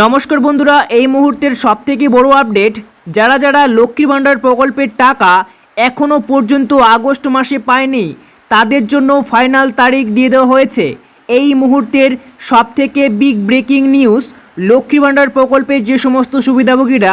নমস্কার বন্ধুরা, এই মুহূর্তের সবথেকে বড় আপডেট, যারা যারা লক্ষ্মী ভাণ্ডার প্রকল্পের টাকা এখনও পর্যন্ত আগস্ট মাসে পায়নি, তাদের জন্য ফাইনাল তারিখ দিয়ে দেওয়া হয়েছে। এই মুহূর্তের সবথেকে big breaking news Lakshmi Bhandar প্রকল্পের যে সমস্ত সুবিধাভোগীরা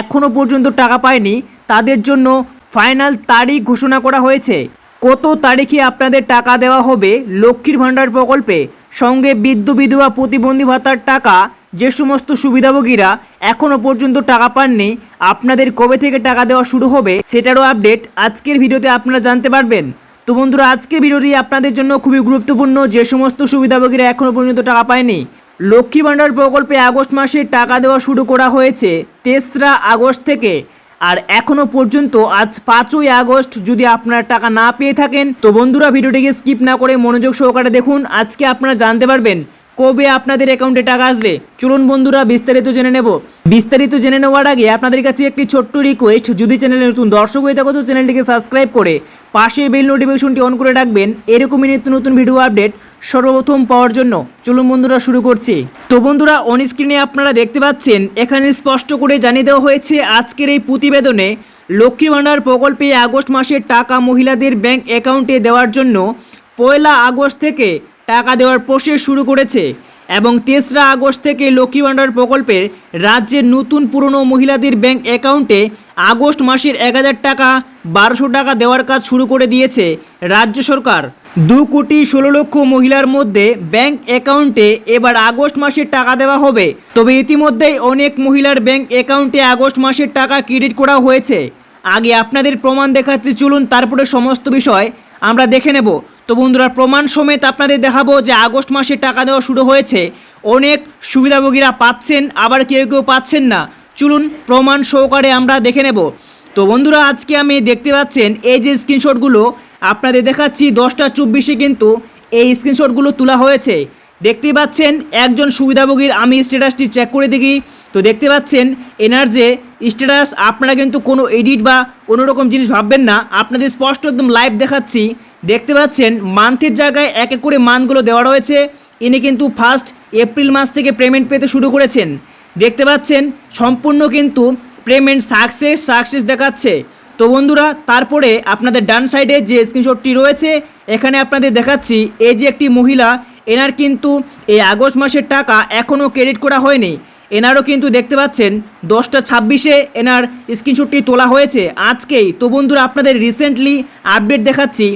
এখনও পর্যন্ত টাকা পায়নি, তাদের জন্য ফাইনাল তারিখ ঘোষণা করা হয়েছে। কত তারিখে আপনাদের টাকা দেওয়া হবে লক্ষ্মীর ভাণ্ডার প্রকল্পে? সঙ্গে বিদ্যুৎ বিধবা প্রতিবন্ধী ভাতার টাকা যে সমস্ত সুবিধাভোগীরা এখনও পর্যন্ত টাকা পাননি, আপনাদের কবে থেকে টাকা দেওয়া শুরু হবে সেটারও আপডেট আজকের ভিডিওতে আপনারা জানতে পারবেন। তো বন্ধুরা, আজকের ভিডিওটি আপনাদের জন্য খুবই গুরুত্বপূর্ণ, যে সমস্ত সুবিধাভোগীরা এখনও পর্যন্ত টাকা পায়নি। লক্ষ্মী ভাণ্ডার প্রকল্পে আগস্ট মাসে টাকা দেওয়া শুরু করা হয়েছে তেসরা আগস্ট থেকে। আর এখনও পর্যন্ত আজ পাঁচই আগস্ট যদি আপনারা টাকা না পেয়ে থাকেন, তো বন্ধুরা, ভিডিওটিকে স্কিপ না করে মনোযোগ সহকারে দেখুন। আজকে আপনারা জানতে পারবেন কবে আপনাদের অ্যাকাউন্টে টাকা আসবে? চলুন বন্ধুরা, বিস্তারিত জেনে নেব। বিস্তারিত জেনে নেওয়ার আগে আপনাদের কাছে একটি ছোট্ট রিকোয়েস্ট যদি চ্যানেলে নতুন দর্শক হয়ে থাকো, তো চ্যানেলটিকে সাবস্ক্রাইব করে পাশের বেল নোটিফিকেশনটি অন করে রাখবেন। এরকমই নিত্য নতুন ভিডিও আপডেট সর্বপ্রথম পাওয়ার জন্য। চলুন বন্ধুরা, শুরু করছি। তো বন্ধুরা অন স্ক্রিনে আপনারা দেখতে পাচ্ছেন, এখানে স্পষ্ট করে জানিয়ে দেওয়া হয়েছে, আজকের এই প্রতিবেদনে লক্ষ্মী ভাণ্ডার প্রকল্পে আগস্ট মাসের টাকা মহিলাদের ব্যাংক অ্যাকাউন্টে দেওয়ার জন্য পয়লা আগস্ট থেকে টাকা দেওয়ার প্রসেস শুরু করেছে এবং তেসরা আগস্ট থেকে লক্ষ্মী ভাণ্ডার প্রকল্পের রাজ্যের নতুন পুরনো মহিলাদের ব্যাংক অ্যাকাউন্টে আগস্ট মাসের এক হাজার টাকা, বারোশো টাকা দেওয়ার কাজ শুরু করে দিয়েছে রাজ্য সরকার। দু কোটি ষোলো লক্ষ মহিলার মধ্যে ব্যাংক অ্যাকাউন্টে এবার আগস্ট মাসের টাকা দেওয়া হবে। তবে ইতিমধ্যেই অনেক মহিলার ব্যাংক অ্যাকাউন্টে আগস্ট মাসের টাকা ক্রেডিট করা হয়েছে। আগে আপনাদের প্রমাণ দেখাচ্ছি, চলুন তারপরে সমস্ত বিষয় আমরা দেখে নেব। তো বন্ধুরা, প্রমাণ সমেত আপনাদের দেখাবো যে আগস্ট মাসে টাকা দেওয়া শুরু হয়েছে। অনেক সুবিধাভোগীরা পাচ্ছেন, আবার কেউ কেউ পাচ্ছেন না। চলুন প্রমাণ সহকারে আমরা দেখে নেব। তো বন্ধুরা, আজকে আমি দেখতে পাচ্ছেন এই যে স্ক্রিনশটগুলো, আপনাদের দেখাচ্ছি দশটা চব্বিশে কিন্তু এই স্ক্রিনশটগুলো তোলা হয়েছে। দেখতে পাচ্ছেন একজন সুবিধাভোগীর, আমি স্ট্যাটাসটি চেক করে দেখি। তো দেখতে পাচ্ছেন এনার যে স্ট্যাটাস, আপনারা কিন্তু কোনো এডিট বা কোনো রকম জিনিস ভাববেন না। আপনাদের স্পষ্ট একদম লাইভ দেখাচ্ছি। দেখতে পাচ্ছেন, মান্থের জায়গায় এক এক করে মানগুলো দেওয়া রয়েছে। ইনি কিন্তু ফার্স্ট এপ্রিল মাস থেকে পেমেন্ট পেতে শুরু করেছেন। দেখতে পাচ্ছেন, সম্পূর্ণ কিন্তু পেমেন্ট সাকসেস সাকসেস দেখাচ্ছে। তো বন্ধুরা, তারপরে আপনাদের ডান সাইডে যে স্ক্রিনশটটি রয়েছে, এখানে আপনাদের দেখাচ্ছি, এই যে একটি মহিলা, এনার কিন্তু এই আগস্ট মাসের টাকা এখনও ক্রেডিট করা হয়নি। এনারও কিন্তু দেখতে পাচ্ছেন, দশটা ছাব্বিশে এনার স্ক্রিনশটটি তোলা হয়েছে আজকেই। তো বন্ধুরা, আপনাদের রিসেন্টলি আপডেট দেখাচ্ছি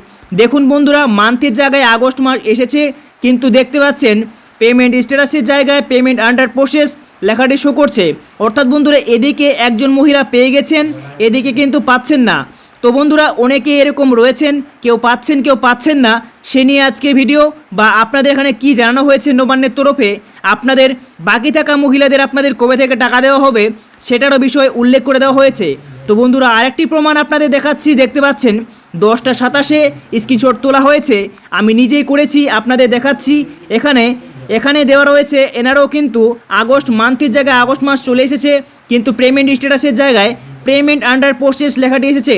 দেখুন বন্ধুরা, মান্থের জায়গায় আগস্ট মাস এসেছে, কিন্তু দেখতে পাচ্ছেন পেমেন্ট স্ট্যাটাসের জায়গায় পেমেন্ট আন্ডার প্রসেস লেখাটি শো করছে। অর্থাৎ বন্ধুরা, এদিকে একজন মহিলা পেয়ে গেছেন, এদিকে কিন্তু পাচ্ছেন না। তো বন্ধুরা, অনেকে এরকম রয়েছেন, কেউ পাচ্ছেন কেউ পাচ্ছেন না, সে নিয়ে আজকে ভিডিও বা আপনাদের এখানে কি জানানো হয়েছে নবান্নের তরফে, আপনাদের বাকি থাকা মহিলাদের আপনাদের কবে থেকে টাকা দেওয়া হবে, সেটারও বিষয়ে উল্লেখ করে দেওয়া হয়েছে। তো বন্ধুরা, আরেকটি প্রমাণ আপনাদের দেখাচ্ছি, দেখতে পাচ্ছেন দশটা সাতাশে স্ক্রিনশট তোলা হয়েছে। আমি নিজেই করেছি, আপনাদের দেখাচ্ছি। এখানে এখানে দেওয়া রয়েছে, এনারও কিন্তু আগস্ট মান্থের জায়গায় আগস্ট মাস চলে এসেছে, কিন্তু পেমেন্ট স্ট্যাটাসের জায়গায় পেমেন্ট আন্ডার প্রসেস লেখাটি এসেছে।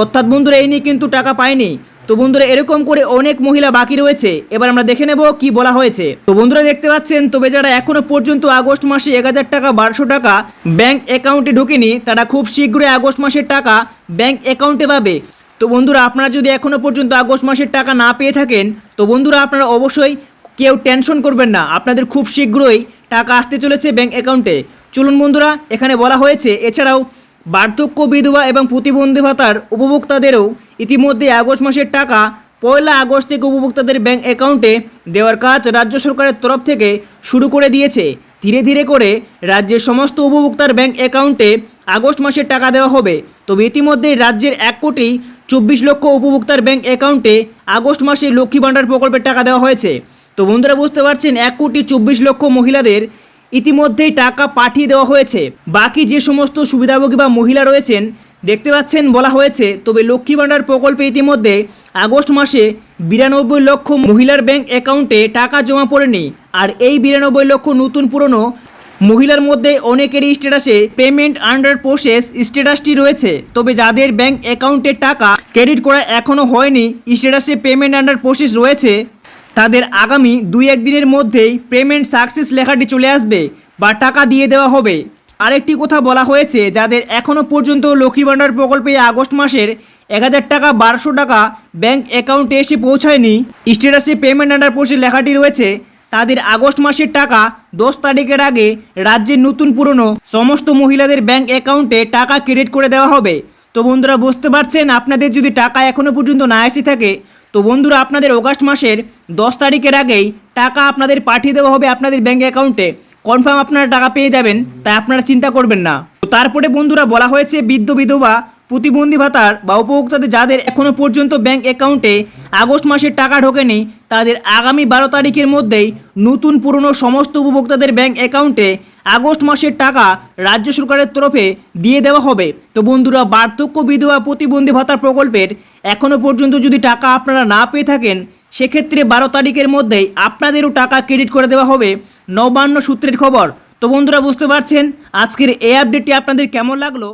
অর্থাৎ বন্ধুরা, এই নিয়ে কিন্তু টাকা পায়নি তো বন্ধুরা, এরকম করে অনেক মহিলা বাকি রয়েছে। এবার আমরা দেখে নেব কি বলা হয়েছে। তো বন্ধুরা, দেখতে পাচ্ছেন, তবে যারা এখনও পর্যন্ত আগস্ট মাসে এক হাজার টাকা, বারোশো টাকা ব্যাংক অ্যাকাউন্টে ঢুকেনি, তারা খুব শীঘ্রই আগস্ট মাসের টাকা ব্যাংক অ্যাকাউন্টে পাবে। তো বন্ধুরা, আপনারা যদি এখনও পর্যন্ত আগস্ট মাসের টাকা না পেয়ে থাকেন, তো বন্ধুরা, আপনারা অবশ্যই কেউ টেনশন করবেন না। আপনাদের খুব শীঘ্রই টাকা আসতে চলেছে ব্যাংক অ্যাকাউন্টে। চলুন বন্ধুরা, এখানে বলা হয়েছে, এছাড়াও বার্ধক্য বিধবা এবং প্রতিবন্ধী ভাতার উপভোক্তাদেরও ইতিমধ্যে আগস্ট মাসের টাকা পয়লা আগস্ট থেকে উপভোক্তাদের ব্যাংক অ্যাকাউন্টে দেওয়ার কাজ রাজ্য সরকারের তরফ থেকে শুরু করে দিয়েছে। ধীরে ধীরে করে রাজ্যের সমস্ত উপভোক্তার ব্যাংক অ্যাকাউন্টে আগস্ট মাসের টাকা দেওয়া হবে। তবে ইতিমধ্যেই রাজ্যের এক কোটি চব্বিশ লক্ষ উপভোক্তার ব্যাংক অ্যাকাউন্টে আগস্ট মাসে লক্ষ্মী ভাণ্ডার প্রকল্পের টাকা দেওয়া হয়েছে। তো বন্ধুরা বুঝতে পারছেন, এক কোটি চব্বিশ লক্ষ মহিলাদের ইতিমধ্যেই টাকা পাঠিয়ে দেওয়া হয়েছে। বাকি যে সমস্ত সুবিধাভোগী বা মহিলা রয়েছেন, দেখতে পাচ্ছেন বলা হয়েছে, তবে লক্ষ্মী ভাণ্ডার প্রকল্পে ইতিমধ্যে আগস্ট মাসে বিরানব্বই লক্ষ মহিলার ব্যাংক অ্যাকাউন্টে টাকা জমা পড়েনি। আর এই বিরানব্বই লক্ষ নতুন পুরনো মহিলার মধ্যে অনেকেরই স্ট্যাটাসে পেমেন্ট আন্ডার প্রসেস স্ট্যাটাসটি রয়েছে, তবে যাদের ব্যাংক অ্যাকাউন্টে টাকা ক্রেডিট করা এখনও হয়নি, স্ট্যাটাসে পেমেন্ট আন্ডার প্রসেস রয়েছে। তাদের আগামী দুই একদিনের মধ্যেই পেমেন্ট সাকসেস লেখাটি চলে আসবে বা টাকা দিয়ে দেওয়া হবে। আরেকটি কথা বলা হয়েছে, যাদের এখনও পর্যন্ত লক্ষ্মী ভাণ্ডার প্রকল্পে আগস্ট মাসের এক হাজার টাকা বারোশো টাকা ব্যাংক অ্যাকাউন্টে এসে পৌঁছায়নি, স্ট্যাটাসে পেমেন্ট আন্ডার প্রসেস লেখাটি রয়েছে। তাদের আগস্ট মাসের টাকা দশ তারিখের আগে রাজ্যের নতুন পুরনো সমস্ত মহিলাদের ব্যাংক অ্যাকাউন্টে টাকা ক্রেডিট করে দেওয়া হবে। তো বন্ধুরা, বুঝতে পারছেন? আপনাদের যদি টাকা এখনও পর্যন্ত না এসে থাকে, তো বন্ধুরা, আপনাদের অগাস্ট মাসের দশ তারিখের আগেই টাকা আপনাদের পাঠিয়ে দেওয়া হবে আপনাদের ব্যাংক অ্যাকাউন্টে। কনফার্ম আপনারা টাকা পেয়ে যাবেন, তাই আপনারা চিন্তা করবেন না। তারপরে বন্ধুরা, বলা হয়েছে বৃদ্ধ বিধবা প্রতিবন্ধী ভাতার বা উপভোক্তাদের যাদের এখনও পর্যন্ত ব্যাংক অ্যাকাউন্টে আগস্ট মাসের টাকা ঢোকেনি, তাদের আগামী বারো তারিখের মধ্যেই নতুন পুরনো সমস্ত উপভোক্তাদের ব্যাংক অ্যাকাউন্টে আগস্ট মাসের টাকা রাজ্য সরকারের তরফে দিয়ে দেওয়া হবে। তো বন্ধুরা, বার্ধক্য বিধবা প্রতিবন্ধী ভাতা প্রকল্পের এখনও পর্যন্ত যদি টাকা আপনারা না পেয়ে থাকেন, সেক্ষেত্রে বারো তারিখের মধ্যেই আপনাদেরও টাকা ক্রেডিট করে দেওয়া হবে নবান্ন সূত্রের খবর। তো বন্ধুরা, বুঝতে পারছেন? আজকের এই আপডেটটি আপনাদের কেমন লাগল?